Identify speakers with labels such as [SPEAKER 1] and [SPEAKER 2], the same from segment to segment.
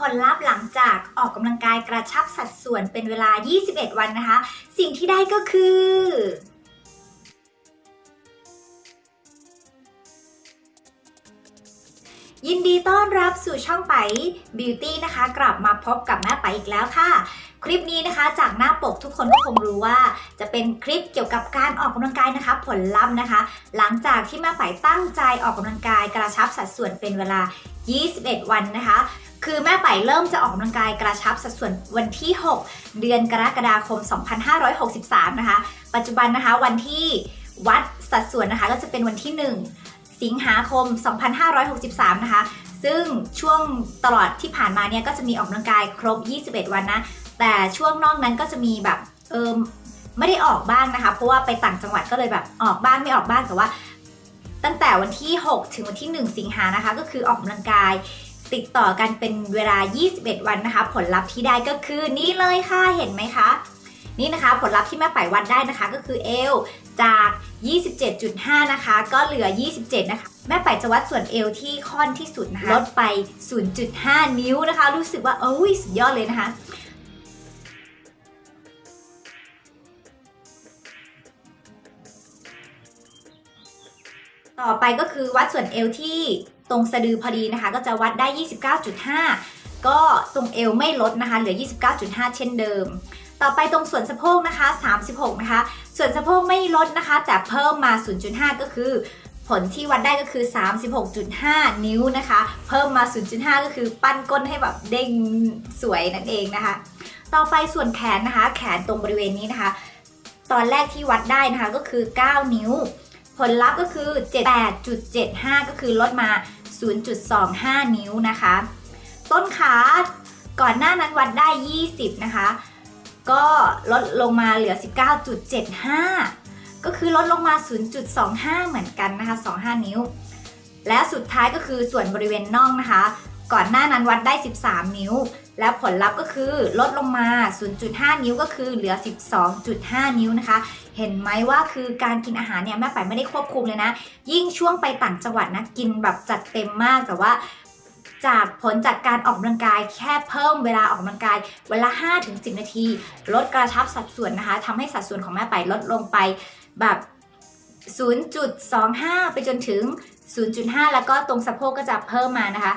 [SPEAKER 1] ผลลัพธ์หลังจากออกกำลังกายกระชับสัดส่วนเป็นเวลา 21 วันนะคะ สิ่งที่ได้ก็คือยินดีต้อนรับสู่ช่องไป Beauty นะคะ กลับมาพบกับแม่ไปอีกแล้วค่ะ คลิปนี้นะคะ จากหน้าปกทุกคนก็คงรู้ว่า จะเป็นคลิปเกี่ยวกับการออกกำลังกายนะคะ ผลลัพธ์นะคะ หลังจากที่แม่ไปตั้งใจออกกำลังกายกระชับสัดส่วนเป็นเวลา 21 วันนะคะคือแม่ไปเริ่มจะออกกำลังกายกระชับสัดส่วนวันที่ 6 เดือนกรกฎาคม 2563 นะคะ ปัจจุบันนะคะวันที่วัดสัดส่วนนะคะก็จะเป็นวันที่ 1 สิงหาคม 2563 นะคะ ซึ่งช่วงตลอดที่ผ่านมาเนี่ยก็จะมีออกกำลังกายครบ 21 วันนะ แต่ช่วงนอกนั้นก็จะมีแบบเออไม่ได้ออกบ้างนะคะ เพราะว่าไปต่างจังหวัดก็เลยแบบออกบ้างไม่ออกบ้างแต่ว่า ตั้งแต่วันที่ 6 ถึงวันที่ 1 สิงหานะคะ ก็คือออกกำลังกายติดต่อกันเป็นเวลา 21 วันนะคะ ผลลัพธ์ที่ได้ก็คือนี่เลยค่ะเห็นไหมคะนี่นะคะผลลัพธ์ที่แม่ไปวัดได้นะคะก็คือเอวจาก 27.5 นะคะ ก็เหลือ 27 นะคะ แม่ไปจะวัดส่วนเอวที่ค่อนที่สุดนะคะลดไป 0.5 นิ้วนะคะ รู้สึกว่าเอ้ยสุดยอดเลยนะคะ ต่อไปก็คือวัดส่วนเอวที่ตรงสะดือพอดีนะคะ ก็จะวัดได้ 29.5 ก็ตรงเอวไม่ลดนะคะ เหลือ 29.5 เช่นเดิม ต่อไปตรงส่วนสะโพกนะคะ 36 นะคะ ส่วนสะโพกไม่ลดนะคะ แต่เพิ่มมา 0.5 ก็คือผลที่วัดได้ก็คือ 36.5 นิ้วนะคะ เพิ่มมา 0.5 ก็คือปั้นก้นให้แบบเด้งสวยนั่นเองนะคะ ต่อไปส่วนแขนนะคะ แขนตรงบริเวณนี้นะคะ ตอนแรกที่วัดได้นะคะก็คือ 9 นิ้ว ผลลัพธ์ก็คือ 78.75 ก็คือลดมา 0.25 นิ้วนะคะ ต้นขาก่อนหน้านั้นวัดได้ 20 นะคะ ก็ลดลงมาเหลือ 19.75 ก็คือลดลงมา 0.25 เหมือนกันนะคะ 25 นิ้ว และสุดท้ายก็คือส่วนบริเวณน่องนะคะ ก่อนหน้านั้นวัดได้ 13 นิ้ว และผลลัพธ์ก็คือลดลงมา 0.5 นิ้วก็คือเหลือ 12.5 นิ้วนะคะ เห็นไหมว่าคือการกินอาหารเนี่ยแม่ไปไม่ได้ควบคุมเลยนะ ยิ่งช่วงไปต่างจังหวัดนะกินแบบจัดเต็มมากแต่ว่าจากผลจากการออกกำลังกายแค่เพิ่มเวลาออกกำลังกายเวลา 5-10 นาที ลดกระชับสัดส่วนนะคะทำให้สัดส่วนของแม่ไปลดลงไปแบบ 0.25 ไปจนถึง 0.5 แล้วก็ตรงสะโพกก็จะเพิ่มมานะคะ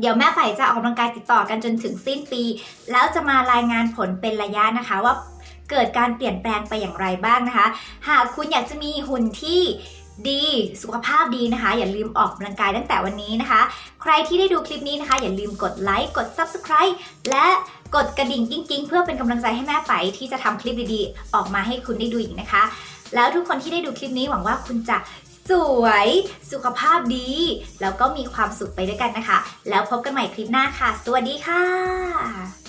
[SPEAKER 1] เดี๋ยวแม่ไผ่จะออกกำลังกายติดต่อกันจนถึงสิ้นปี แล้วจะมารายงานผลเป็นระยะนะคะว่าเกิดการเปลี่ยนแปลงไปอย่างไรบ้างนะคะ หากคุณอยากจะมีหุ่นที่ดีสุขภาพดีนะคะ อย่าลืมออกกำลังกายตั้งแต่วันนี้นะคะ ใครที่ได้ดูคลิปนี้นะคะ อย่าลืมกดไลค์กด Subscribe และกดกระดิ่งกิ้งๆ เพื่อเป็นกำลังใจให้แม่ไปที่จะทำคลิปดีๆ ออกมาให้คุณได้ดูอีกนะคะ แล้วทุกคนที่ได้ดูคลิปนี้หวังว่าคุณจะ สวย สุขภาพดี แล้วก็มีความสุขไปด้วยกันนะคะ แล้วพบกันใหม่คลิปหน้าค่ะ สวัสดีค่ะ